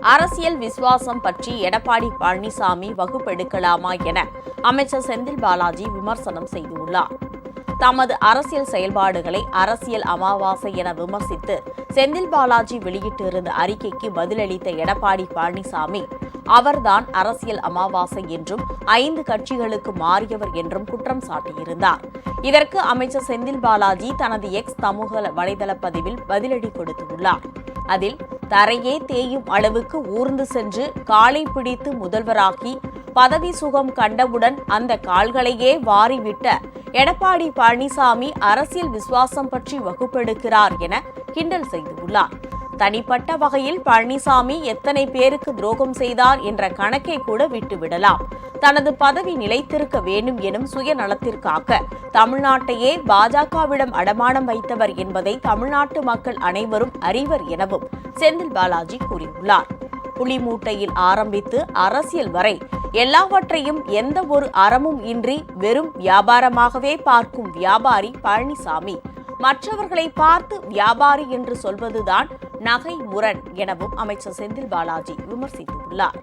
அரசியல் விசுவாசம் பற்றி எடப்பாடி பழனிசாமி வகுப்பெடுக்கலாமா என அமைச்சர் செந்தில் பாலாஜி விமர்சனம் செய்துள்ளார். தமது அரசியல் செயல்பாடுகளை அரசியல் அமாவாசை என விமர்சித்து செந்தில் பாலாஜி வெளியிட்டிருந்த அறிக்கைக்கு பதிலளித்த எடப்பாடி பழனிசாமி அவர்தான் அரசியல் அமாவாசை என்றும் ஐந்து கட்சிகளுக்கு மாறியவர் என்றும் குற்றம் சாட்டியிருந்தார். இதற்கு அமைச்சர் செந்தில் பாலாஜி தனது எக்ஸ் சமூக வலைதள பதிவில் பதிலடி கொடுத்துள்ளார். அதில் தரையே தேயும் அளவுக்கு ஊர்ந்து சென்று காலை பிடித்து முதல்வராக்கி பதவி சுகம் கண்டவுடன் அந்த கால்களையே வாரிவிட்ட எடப்பாடி பழனிசாமி அரசியல் விசுவாசம் பற்றி வகுப்பெடுக்கிறார் என கிண்டல் செய்துள்ளார். தனிப்பட்ட வகையில் பழனிசாமி எத்தனை பேருக்கு துரோகம் செய்தார் என்ற கணக்கை கூட விட்டுவிடலாம். தனது பதவி நிலைத்திருக்க வேண்டும் எனும் சுயநலத்திற்காக தமிழ்நாட்டையே பாஜகவிடம் அடமானம் வைத்தவர் என்பதை தமிழ்நாட்டு மக்கள் அனைவரும் அறிவர் எனவும் செந்தில் பாலாஜி கூறியுள்ளார். புலிமூட்டையில் ஆரம்பித்து அரசியல் வரை எல்லாவற்றையும் எந்த ஒரு அறமும் இன்றி வெறும் வியாபாரமாகவே பார்க்கும் வியாபாரி பழனிசாமி. மற்றவர்களை பார்த்து வியாபாரி என்று சொல்வதுதான் நகை முரண் எனவும் அமைச்சர் செந்தில் பாலாஜி விமர்சித்துள்ளார்.